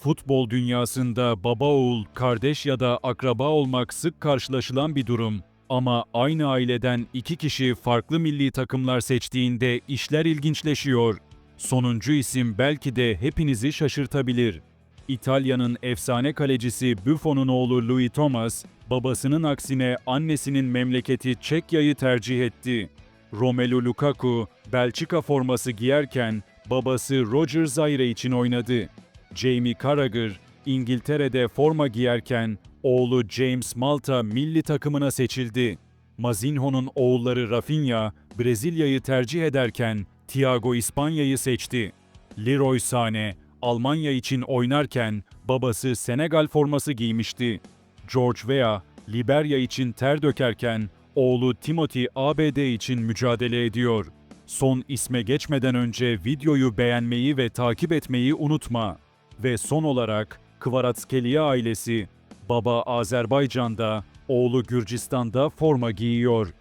Futbol dünyasında baba oğul, kardeş ya da akraba olmak sık karşılaşılan bir durum. Ama aynı aileden iki kişi farklı milli takımlar seçtiğinde işler ilginçleşiyor. Sonuncu isim belki de hepinizi şaşırtabilir. İtalya'nın efsane kalecisi Buffon'un oğlu Louis Thomas, babasının aksine annesinin memleketi Çekya'yı tercih etti. Romelu Lukaku, Belçika forması giyerken babası Roger Zaire için oynadı. Jamie Carragher, İngiltere'de forma giyerken oğlu James Malta milli takımına seçildi. Mazinho'nun oğulları Rafinha, Brezilya'yı tercih ederken Thiago İspanya'yı seçti. Leroy Sané, Almanya için oynarken babası Senegal forması giymişti. George Weah, Liberya için ter dökerken oğlu Timothy ABD için mücadele ediyor. Son isme geçmeden önce videoyu beğenmeyi ve takip etmeyi unutma. Ve son olarak Kvaratskhelia ailesi, baba Azerbaycan'da, oğlu Gürcistan'da forma giyiyor.